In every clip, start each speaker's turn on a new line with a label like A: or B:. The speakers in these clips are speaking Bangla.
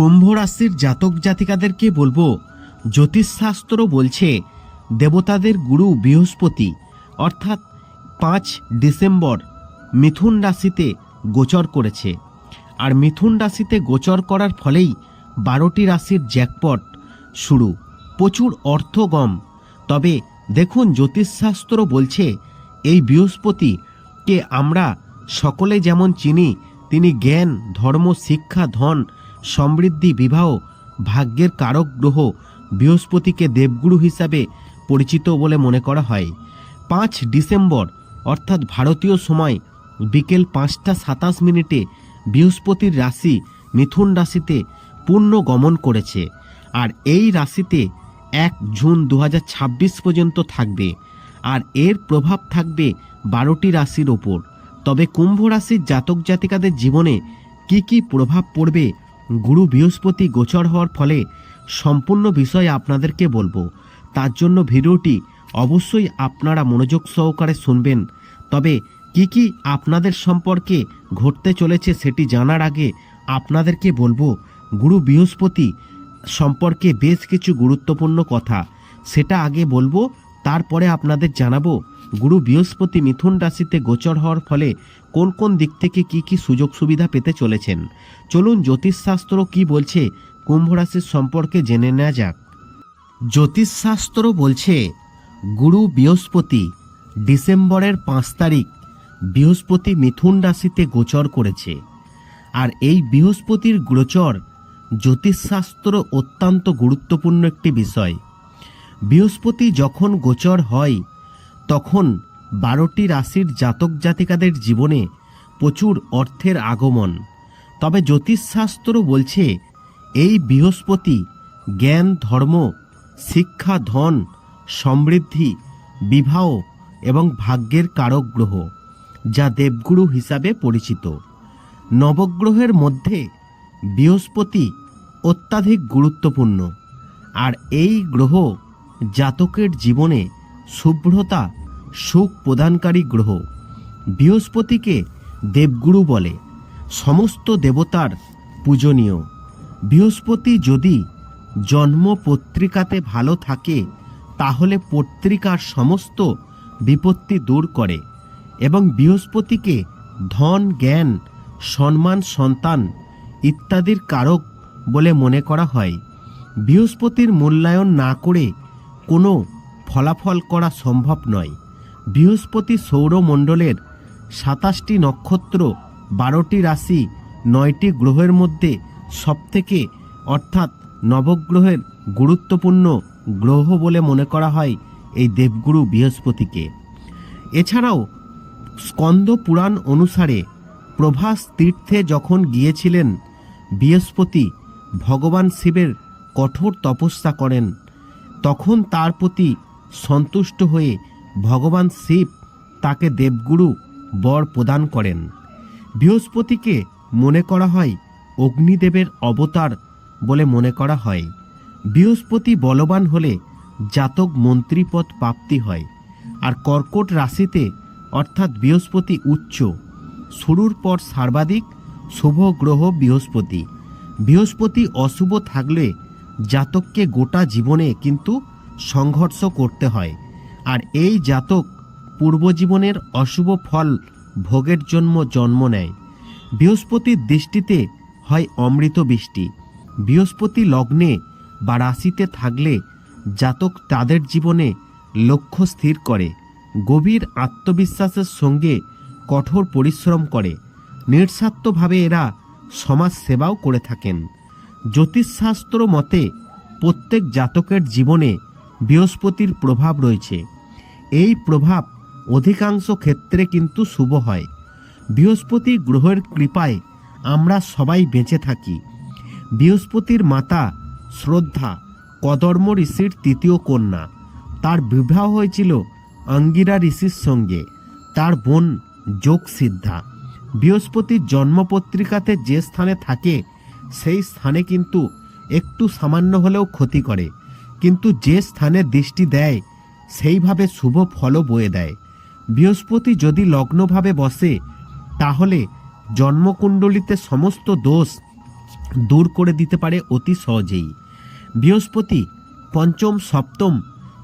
A: কুম্ভ রাশির জাতক জাতিকাদেরকে বলব, জ্যোতিষশাস্ত্র বলছে দেবতাদের গুরু বৃহস্পতি, অর্থাৎ পাঁচ ডিসেম্বর মিথুন রাশিতে গোচর করেছে। আর মিথুন রাশিতে গোচর করার ফলেই বারোটি রাশির জ্যাকপট শুরু। প্রচুর অর্থগম। তবে দেখুন, জ্যোতিষশাস্ত্র বলছে এই বৃহস্পতিকে আমরা সকলে যেমন চিনি, তিনি জ্ঞান, ধর্ম, শিক্ষা, ধন সমৃদ্ধি, বিবাহ, ভাগ্যের কারক গ্রহ বৃহস্পতিকে দেবগুরু হিসাবে পরিচিত বলে মনে করা হয়। পাঁচ ডিসেম্বর, অর্থাৎ ভারতীয় সময়, বিকেল পাঁচটা সাতাশ মিনিটে বৃহস্পতির রাশি মিথুন রাশিতে পূর্ণ গমন করেছে আর এই রাশিতে এক জুন দু হাজার ছাব্বিশ পর্যন্ত থাকবে আর এর প্রভাব থাকবে বারোটি রাশির ওপর। তবে কুম্ভ রাশির জাতক জাতিকাদের জীবনে কি কি প্রভাব পড়বে গুরু বৃহস্পতি গোচর হওয়ার ফলে সম্পূর্ণ বিষয় আপনাদেরকে বলব। তার জন্য ভিডিওটি অবশ্যই আপনারা মনোযোগ সহকারে শুনবেন। তবে কি কি আপনাদের সম্পর্কে ঘটতে চলেছে সেটি জানার আগে আপনাদেরকে বলব, গুরু বৃহস্পতি সম্পর্কে বেশ কিছু গুরুত্বপূর্ণ কথা। সেটা আগে বলব, তারপরে আপনাদের জানাব গুরু বৃহস্পতি মিথুন রাশিতে গোচর হওয়ার ফলে কোন কোন দিক থেকে কি কি সুযোগ সুবিধা পেতে চলেছেন? চলুন জ্যোতিষশাস্ত্র কি বলছে কুম্ভ রাশির সম্পর্কে জেনে নেওয়া যাক। জ্যোতিষশাস্ত্র বলছে, গুরু বৃহস্পতি ডিসেম্বরের পাঁচ তারিখ বৃহস্পতি মিথুন রাশিতে গোচর করেছে। আর এই বৃহস্পতির গোচর জ্যোতিষশাস্ত্র অত্যন্ত গুরুত্বপূর্ণ একটি বিষয়। বৃহস্পতি যখন গোচর হয় তখন বারোটি রাশির জাতক জাতিকাদের জীবনে প্রচুর অর্থের আগমন। তবে জ্যোতিষশাস্ত্র বলছে, এই বৃহস্পতি জ্ঞান, ধর্ম, শিক্ষা, ধন, সমৃদ্ধি, বিবাহ এবং ভাগ্যের কারক গ্রহ, যা দেবগুরু হিসাবে পরিচিত। নবগ্রহের মধ্যে বৃহস্পতি অত্যাধিক গুরুত্বপূর্ণ, আর এই গ্রহ জাতকের জীবনে শুভ্রতা সুখ প্রদানকারী গ্রহ। বৃহস্পতিকে দেবগুরু বলে। সমস্ত দেবতার পূজনীয়। বৃহস্পতি যদি জন্ম পত্রিকাতে ভালো থাকে, তাহলে পত্রিকার সমস্ত বিপত্তি দূর করে এবং বৃহস্পতিকে ধন, জ্ঞান, সম্মান, সন্তান ইত্যাদির কারক বলে মনে করা হয়। বৃহস্পতির মূল্যায়ন না করে কোনো ফলাফল করা সম্ভব নয়। বৃহস্পতি সৌরমণ্ডলের সাতাশটি নক্ষত্র, বারোটি রাশি, নয়টি গ্রহের মধ্যে সবথেকে, অর্থাৎ নবগ্রহের গুরুত্বপূর্ণ গ্রহ বলে মনে করা হয় এই দেবগুরু বৃহস্পতিকে। এছাড়াও স্কন্দ পুরাণ অনুসারে প্রভাস তীর্থে যখন গিয়েছিলেন, বৃহস্পতি ভগবান শিবের কঠোর তপস্যা করেন। তখন তার প্রতি সন্তুষ্ট হয়ে ভগবান শিব তাকে দেবগুরু বর প্রদান করেন। বৃহস্পতিকে মনে করা হয় অগ্নিদেবের অবতার বলে মনে করা হয়। বৃহস্পতি বলবান হলে জাতক মন্ত্রীপদ প্রাপ্তি হয় আর কর্কট রাশিতে অর্থাৎ বৃহস্পতি উচ্চ। শুরুর পর সর্বাধিক শুভ গ্রহ বৃহস্পতি। বৃহস্পতি অশুভ থাকলে জাতককে গোটা জীবনে কিন্তু সংঘর্ষ করতে হয়। আর এই জাতক পূর্বজীবনের অশুভ ফল ভোগের জন্য জন্ম নেয়। বৃহস্পতির দৃষ্টিতে হয় অমৃত বৃষ্টি। বৃহস্পতি লগ্নে বা রাশিতে থাকলে জাতক তাদের জীবনে লক্ষ্য স্থির করে, গভীর আত্মবিশ্বাসের সঙ্গে কঠোর পরিশ্রম করে। নিঃস্বার্থভাবে এরা সমাজ সেবাও করে থাকেন। জ্যোতিষশাস্ত্র মতে প্রত্যেক জাতকের জীবনে বৃহস্পতির প্রভাব রয়েছে। এই প্রভাব অধিকাংশ ক্ষেত্রে কিন্তু শুভ হয়। বৃহস্পতি গ্রহের কৃপায় আমরা সবাই বেঁচে থাকি। বৃহস্পতির মাতা শ্রদ্ধা কদর্ম ঋষির তৃতীয় কন্যা। তার বিবাহ হয়েছিল অঙ্গিরা ঋষির সঙ্গে। তার বোন যোগ সিদ্ধা বৃহস্পতির জন্মপত্রিকাতে যে স্থানে থাকে, সেই স্থানে কিন্তু একটু সামান্য হলেও ক্ষতি করে। কিন্তু যে স্থানে দৃষ্টি দেয়, সেইভাবে শুভ ফলও বয়ে দেয়। বৃহস্পতি যদি লগ্নভাবে বসে, তাহলে জন্মকুণ্ডলিতে সমস্ত দোষ দূর করে দিতে পারে অতি সহজেই। বৃহস্পতি পঞ্চম, সপ্তম,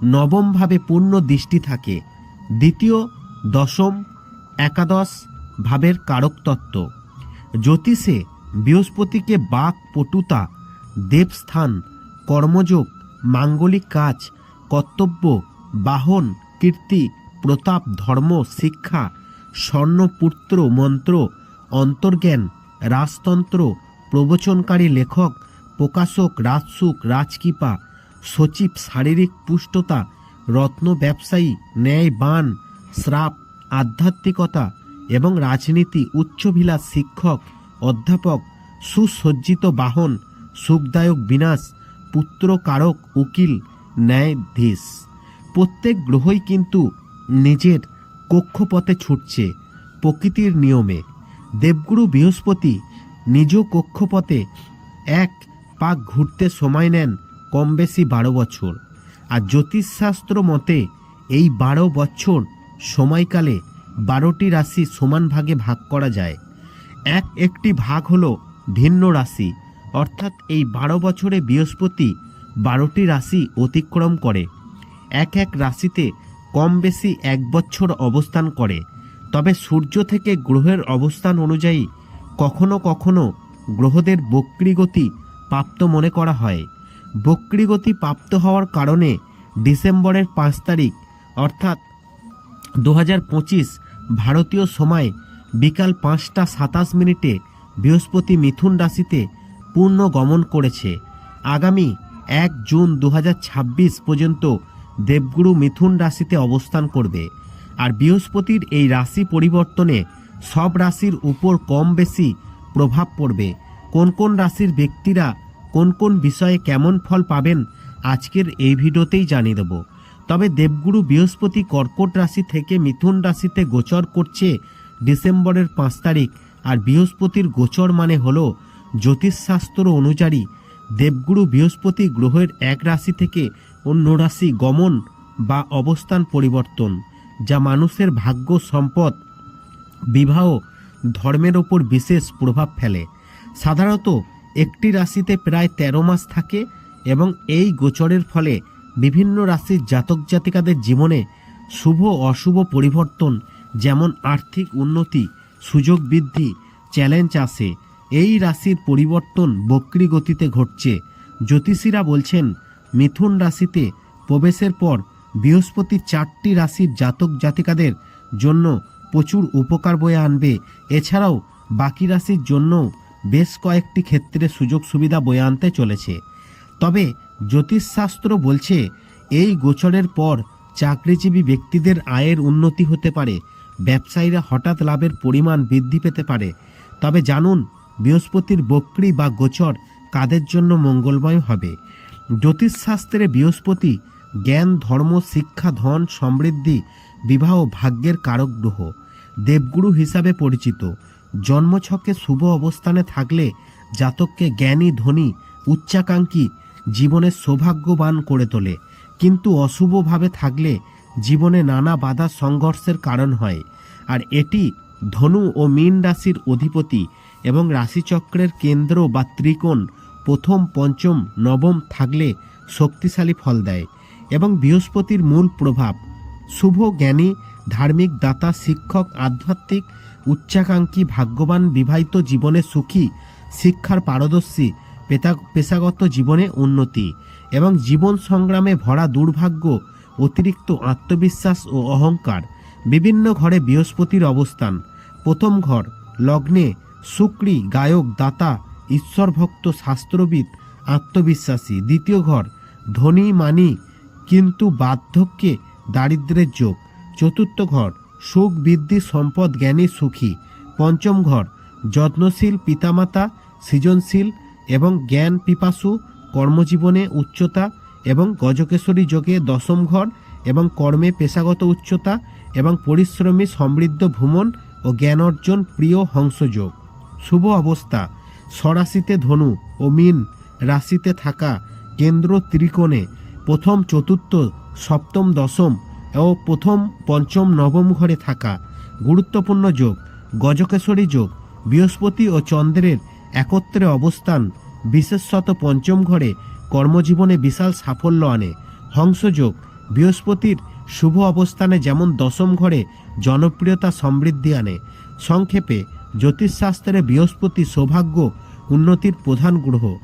A: নবমভাবে পূর্ণ দৃষ্টি থাকে। দ্বিতীয়, দশম, একাদশ ভাবের কারক তত্ত্ব জ্যোতিষে বৃহস্পতিকে বাক, পটুতা, দেবস্থান, কর্মযোগ মাঙ্গলিক কাজ, কর্তব্য, বাহন, কীর্তি, প্রতাপ, ধর্ম, শিক্ষা স্বর্ণপুত্র মন্ত্র, অন্তর্জ্ঞান, রাজতন্ত্র, প্রবচনকারী লেখক, প্রকাশক, রাজসুখ, রাজকৃপা, সচিব, শারীরিক পুষ্টতা, রত্ন ব্যবসায়ী ন্যায়বান শ্রাপ, আধ্যাত্মিকতা এবং রাজনীতি, উচ্চভিলাষ শিক্ষক, অধ্যাপক, সুসজ্জিত বাহন, সুখদায়ক বিনাশ পুত্রকারক উকিল, ন্যায়াধীশ। প্রত্যেক গ্রহই কিন্তু নিজের কক্ষপথে ছুটছে প্রকৃতির নিয়মে। দেবগুরু বৃহস্পতি নিজ কক্ষপথে এক পাক ঘুরতে সময় নেন কম বেশি বারো বছর। আর জ্যোতিষশাস্ত্র মতে এই বারো বছর সময়কালে বারোটি রাশি সমান ভাগে ভাগ করা যায়। এক একটি ভাগ হলো ভিন্ন রাশি। অর্থাৎ এই বারো বছরে বৃহস্পতি বারোটি রাশি অতিক্রম করে। এক এক রাশিতে কম বেশি এক বছর অবস্থান করে। তবে সূর্য থেকে গ্রহের অবস্থান অনুযায়ী কখনো কখনো গ্রহদের বক্রিগতি প্রাপ্ত মনে করা হয়। বক্রিগতি প্রাপ্ত হওয়ার কারণে ডিসেম্বরের পাঁচ তারিখ, অর্থাৎ দু হাজার পঁচিশ ভারতীয় সময় বিকাল পাঁচটা সাতাশ মিনিটে বৃহস্পতি মিথুন রাশিতে পূর্ণ গমন করেছে। আগামী এক জুন দু হাজার ছাব্বিশ পর্যন্ত দেবগুরু মিথুন রাশিতে অবস্থান করবে। আর বৃহস্পতির এই রাশি পরিবর্তনে সব রাশির উপর কম বেশি প্রভাব পড়বে। কোন কোন রাশির ব্যক্তিরা কোন কোন বিষয়ে কেমন ফল পাবেন আজকের এই ভিডিওতেই জানিয়ে দেব। তবে দেবগুরু বৃহস্পতি কর্কট রাশি থেকে মিথুন রাশিতে গোচর করছে ডিসেম্বরের পাঁচ তারিখ। আর বৃহস্পতির গোচর মানে হল জ্যোতিষশাস্ত্র অনুযায়ী দেবগুরু বৃহস্পতি গ্রহের এক রাশি থেকে অন্য রাশি গমন বা অবস্থান পরিবর্তন, যা মানুষের ভাগ্য, সম্পদ, বিবাহ, ধর্মের ওপর বিশেষ প্রভাব ফেলে। সাধারণত একটি রাশিতে প্রায় তেরো মাস থাকে এবং এই গোচরের ফলে বিভিন্ন রাশির জাতক জাতিকাদের জীবনে শুভ অশুভ পরিবর্তন, যেমন আর্থিক উন্নতি, সুযোগ বৃদ্ধি, চ্যালেঞ্জ আসে। এই রাশির পরিবর্তন বক্রি গতিতে ঘটছে। জ্যোতিষীরা বলছেন, মিথুন রাশিতে প্রবেশের পর বৃহস্পতি চারটি রাশির জাতক জাতিকাদের জন্য প্রচুর উপকার বয়ে আনবে। এছাড়াও বাকি রাশির জন্য বেশ কয়েকটি ক্ষেত্রে সুযোগ সুবিধা বয়ে আনতে চলেছে। তবে জ্যোতিষশাস্ত্র বলছে, এই গোচরের পর চাকরিজীবী ব্যক্তিদের আয়ের উন্নতি হতে পারে। ব্যবসায়ীরা হঠাৎ লাভের পরিমাণ বৃদ্ধি পেতে পারে। তবে জানুন বৃহস্পতির বক্রি বা গোচর কাদের জন্য মঙ্গলময় হবে? জ্যোতিষশাস্ত্রে বৃহস্পতি জ্ঞান, ধর্ম, শিক্ষা, ধন, সমৃদ্ধি, বিবাহ ভাগ্যের কারক গ্রহ। দেবগুরু হিসাবে পরিচিত। জন্মছকে শুভ অবস্থানে থাকলে জাতককে জ্ঞানী, ধনী, উচ্চাকাঙ্ক্ষী, জীবনের সৌভাগ্যবান করে তোলে। কিন্তু অশুভভাবে থাকলে জীবনে নানা বাধা সংঘর্ষের কারণ হয়। আর এটি ধনু ও মীন রাশির অধিপতি এবং রাশিচক্রের কেন্দ্র বা ত্রিকোণ প্রথম, পঞ্চম, নবম থাকলে শক্তিশালী ফল দেয় এবং বৃহস্পতির মূল প্রভাব। শুভ জ্ঞানী, ধার্মিক দাতা, শিক্ষক, আধ্যাত্মিক, উচ্চাকাঙ্ক্ষী, ভাগ্যবান, বিবাহিত জীবনে সুখী, শিক্ষার পারদর্শী পেশাগত জীবনে উন্নতি এবং জীবন সংগ্রামে ভরা দুর্ভাগ্য, অতিরিক্ত আত্মবিশ্বাস ও অহংকার। বিভিন্ন ঘরে বৃহস্পতির অবস্থান। প্রথম ঘর, লগ্নে শুক্রী, গায়ক, দাতা, ঈশ্বরভক্ত, শাস্ত্রবিদ, আত্মবিশ্বাসী। দ্বিতীয় ঘর, ধনী, মানি, কিন্তু বার্ধক্যে দারিদ্রের যোগ। চতুর্থ ঘর, সুখ, বৃদ্ধি, সম্পদ, জ্ঞানী সুখী। পঞ্চম ঘর, যত্নশীল, পিতামাতা, সৃজনশীল এবং জ্ঞান পিপাসু, কর্মজীবনে উচ্চতা এবং গজকেশরী যোগে দশম ঘর এবং কর্মে পেশাগত উচ্চতা এবং পরিশ্রমী সমৃদ্ধ ভ্রমণ ও জ্ঞান অর্জন প্রিয় হংসযোগ। শুভ অবস্থা। স্বরাশিতে ধনু ও মিন রাশিতে থাকা কেন্দ্র ত্রিকোণে প্রথম, চতুর্থ, সপ্তম, দশম ও প্রথম, পঞ্চম, নবম ঘরে থাকা গুরুত্বপূর্ণ যোগ, গজকেশরী যোগ, বৃহস্পতি ও চন্দ্রের একত্রে অবস্থান, বিশেষত পঞ্চম ঘরে কর্মজীবনে বিশাল সাফল্য আনে। হংসযোগ, বৃহস্পতির শুভ অবস্থানে যেমন দশম ঘরে জনপ্রিয়তা সমৃদ্ধি আনে, সংক্ষেপে জ্যোতিষশাস্ত্রে বৃহস্পতি সৌভাগ্য উন্নতির প্রধান গ্রহ,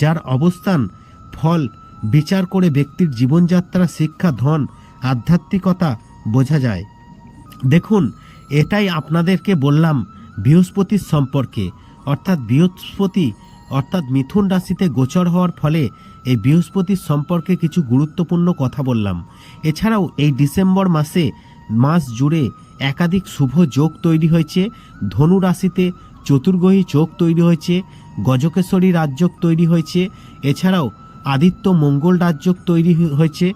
A: যার অবস্থান ফল, বিচার করে ব্যক্তির জীবনযাত্রা, শিক্ষা, ধন, আধ্যাত্মিকতা বোঝা যায়। দেখুন, এটাই আপনাদেরকে বললাম বৃহস্পতির সম্পর্কে, অর্থাৎ বৃহস্পতি অর্থাৎ মিথুন রাশিতে গোচর হওয়ার ফলে এই বৃহস্পতির সম্পর্কে কিছু গুরুত্বপূর্ণ কথা বললাম। এছাড়াও এই ডিসেম্বর মাসে মাস জুড়ে একাধিক শুভ যোগ তৈরি হয়েছে। ধনু রাশিতে চতুর্গ্রহী যোগ তৈরি হয়েছে গজকেশ্বরী রাজযোগ তৈরি হয়েছে, এছাড়াও আদিত্য মঙ্গল রাজযোগ তৈরি হয়েছে,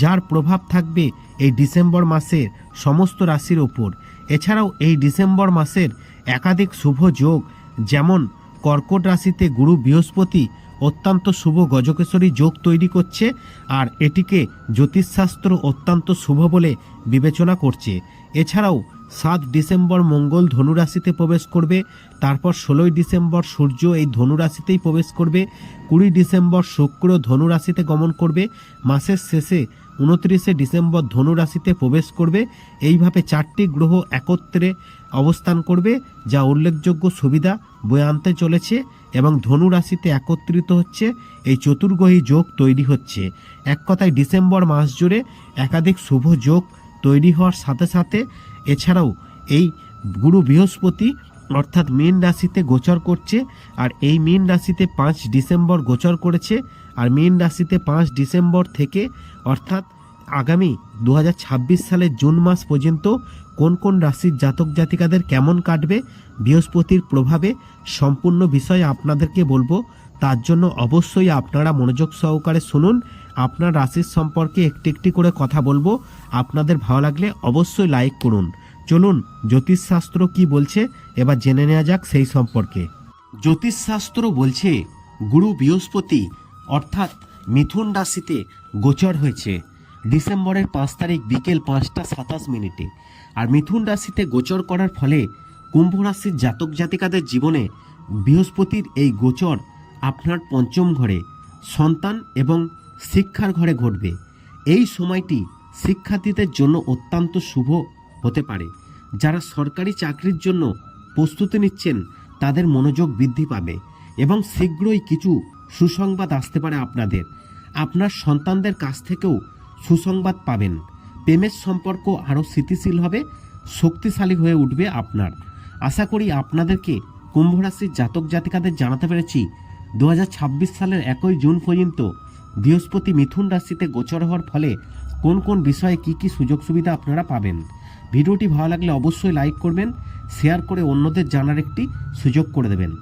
A: যার প্রভাব থাকবে এই ডিসেম্বর মাসের সমস্ত রাশির ওপর। এছাড়াও এই ডিসেম্বর মাসের একাধিক শুভ যোগ, যেমন কর্কট রাশিতে গুরু বৃহস্পতি অত্যন্ত শুভ গজকেশ্বরী যোগ তৈরি করছে আর এটিকে জ্যোতিষশাস্ত্র অত্যন্ত শুভ বলে বিবেচনা করছে। এছাড়াও সাত ডিসেম্বর মঙ্গল ধনুরাশিতে প্রবেশ করবে, তারপর ষোলোই ডিসেম্বর সূর্য এই ধনুরাশিতেই প্রবেশ করবে, কুড়ি ডিসেম্বর শুক্র ধনুরাশিতে গমন করবে, মাসের শেষে উনত্রিশে ডিসেম্বর ধনুরাশিতে প্রবেশ করবে। এইভাবে চারটি গ্রহ একত্রে অবস্থান করবে, যা উল্লেখযোগ্য সুবিধা বয়ে আনতে চলেছে এবং ধনু রাশিতে একত্রিত হচ্ছে। এই চতুর্গ্রহী যোগ তৈরি হচ্ছে। এক কথায় ডিসেম্বর মাস জুড়ে একাধিক শুভ যোগ তৈরি হওয়ার সাথে সাথে এছাড়াও এই গুরু বৃহস্পতি অর্থাৎ মীন রাশিতে গোচর করছে আর এই মীন রাশিতে পাঁচ ডিসেম্বর গোচর করেছে। আর মীন রাশিতে পাঁচ ডিসেম্বর থেকে অর্থাৎ আগামী দু হাজার ছাব্বিশ সালের জুন মাস পর্যন্ত কোন কোন রাশির জাতক জাতিকাদের কেমন কাটবে, বৃহস্পতির প্রভাবে সম্পূর্ণ বিষয়ে আপনাদেরকে বলব। তার জন্য অবশ্যই আপনারা মনোযোগ সহকারে শুনুন। আপনার রাশির সম্পর্কে একটি একটি করে কথা বলব। আপনাদের ভালো লাগলে অবশ্যই লাইক করুন। চলুন, জ্যোতিষশাস্ত্র কি বলছে? এবার জেনে নেওয়া যাক সেই সম্পর্কে। জ্যোতিষশাস্ত্র বলছে, গুরু বৃহস্পতি অর্থাৎ মিথুন রাশিতে গোচর হয়েছে। ডিসেম্বরের পাঁচ তারিখ বিকেল পাঁচটা সাতাশ মিনিটে। আর মিথুন রাশিতে গোচর করার ফলে কুম্ভ রাশির জাতক জাতিকাদের জীবনে বৃহস্পতির এই গোচর আপনার পঞ্চম ঘরে সন্তান এবং শিক্ষার ঘরে ঘটবে। এই সময়টি শিক্ষার্থীদের জন্য অত্যন্ত শুভ হতে পারে। যারা সরকারি চাকরির জন্য প্রস্তুতি নিচ্ছেন, তাদের মনোযোগ বৃদ্ধি পাবে এবং শীঘ্রই কিছু সুসংবাদ আসতে পারে আপনাদের। আপনার সন্তানদের কাছ থেকেও সুসংবাদ পাবেন। প্রেমের সম্পর্ক আরও স্থিতিশীল হবে, শক্তিশালী হয়ে উঠবে আপনার। আশা করি আপনাদেরকে কুম্ভ রাশির জাতক জাতিকাদের জানাতে পেরেছি। দু হাজার ছাব্বিশ সালের একই জুন পর্যন্ত বৃহস্পতি মিথুন রাশিতে গোচর হওয়ার ফলে কোন কোন বিষয়ে কি কি সুযোগ সুবিধা আপনারা পাবেন? ভিডিওটি ভালো লাগলে অবশ্যই লাইক করবেন, শেয়ার করে অন্যদের জানার একটি সুযোগ করে দেবেন।